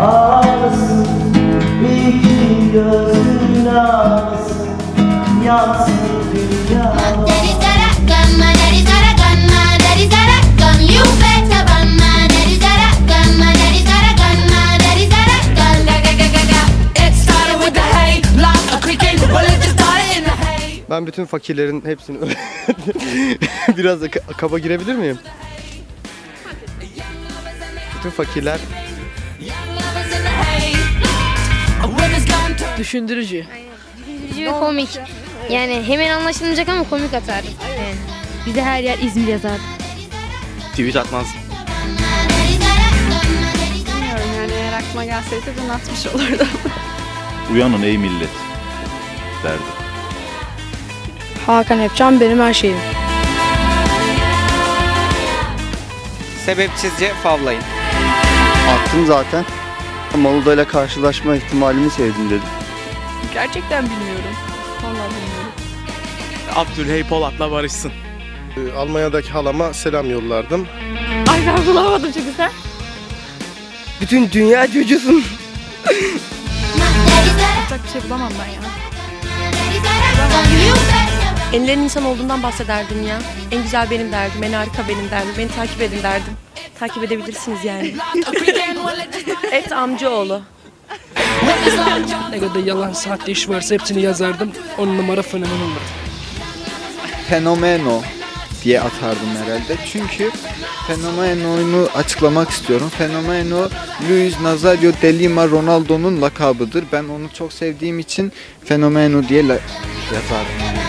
ağlasın İki gözün ağlasın Yansın Ben bütün fakirlerin hepsini biraz da ka- kaba girebilir miyim? Bütün fakirler to Düşündürücü. Ve komik. Yani hemen anlaşılmayacak ama komik atar. Yani. Bize her yer İzmir yazar. Tweet atmaz. Bilmiyorum yani eğer aklıma gelseydi ben atmış olurdum. Uyanın ey millet derdi. Hakan Epcan benim her şeyim. Sebepsizce favlayın. attım zaten. Maluda ile karşılaşma ihtimalimi sevdim dedim. Gerçekten bilmiyorum. Vallahi bilmiyorum. Abdülhey Polat'la barışsın. Ee, Almanya'daki halama selam yollardım. Ay ben bulamadım çünkü sen. Bütün dünya çocuğusun. Yapacak bir şey bulamam ben ya. daddy's Enlerin insan olduğundan bahsederdim ya. En güzel benim derdim, en harika benim derdim. Beni takip edin derdim. Takip edebilirsiniz yani. Et amcaoğlu. Ne kadar yalan sahte iş varsa hepsini yazardım. On numara fenomen olurdu. fenomeno diye atardım herhalde. Çünkü fenomenoyu açıklamak istiyorum. Fenomeno Luis Nazario de Lima Ronaldo'nun lakabıdır. Ben onu çok sevdiğim için fenomeno diye la- yazardım.